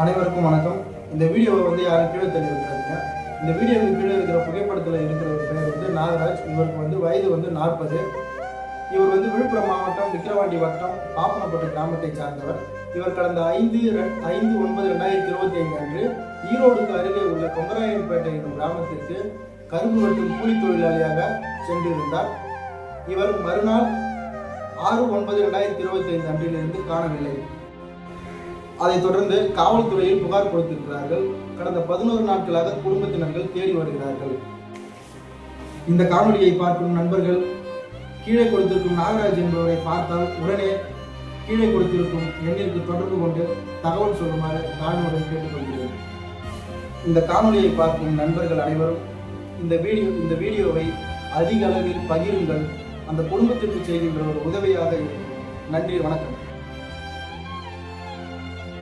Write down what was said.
அனைவருக்கும் வணக்கம். இந்த வீடியோவை வந்து யாரும் கீழே தள்ளி இந்த வீடியோவுக்கு கீழே இருக்கிற புகைப்படத்தில் இருக்கிற ஒரு பேர் வந்து நாகராஜ். இவருக்கு வந்து வயது வந்து நாற்பது. இவர் வந்து விழுப்புரம் மாவட்டம் விக்கிரவாண்டி வட்டம் பாப்பனப்பட்டு கிராமத்தை சார்ந்தவர். இவர் கடந்த ஐந்து ரெ- ஐந்து ஒன்பது ரெண்டாயிரத்தி இருபத்தி ஐந்து அன்று ஈரோடுக்கு அருகே உள்ள கொங்கராயன்பேட்டை எனும் கிராமத்திற்கு கரும்பு வெட்டும் கூலி தொழிலாளியாக சென்றிருந்தார். இவர் மறுநாள் ஆறு ஒன்பது ரெண்டாயிரத்தி இருபத்தி ஐந்து அன்றிலிருந்து காணவில்லை. அதைத் தொடர்ந்து காவல்துறையில் புகார் கொடுத்திருக்கிறார்கள். கடந்த பதினோரு நாட்களாக குடும்பத்தினர்கள் தேடி வருகிறார்கள். இந்த காணொலியை பார்க்கும் நண்பர்கள் கீழே கொடுத்திருக்கும் நாகராஜ் என்பவரை பார்த்தால் உடனே கீழே கொடுத்திருக்கும் எண்ணிற்கு தொடர்பு கொண்டு தகவல் சொல்லுமாறு தாழ்மையுடன் கேட்டுக்கொள்கிறேன். இந்த காணொலியை பார்க்கும் நண்பர்கள் அனைவரும் இந்த வீடியோ இந்த வீடியோவை அதிக அளவில் பகிருங்கள். அந்த குடும்பத்திற்கு செய்கின்ற ஒரு உதவியாக இருக்கும். நன்றி வணக்கம்.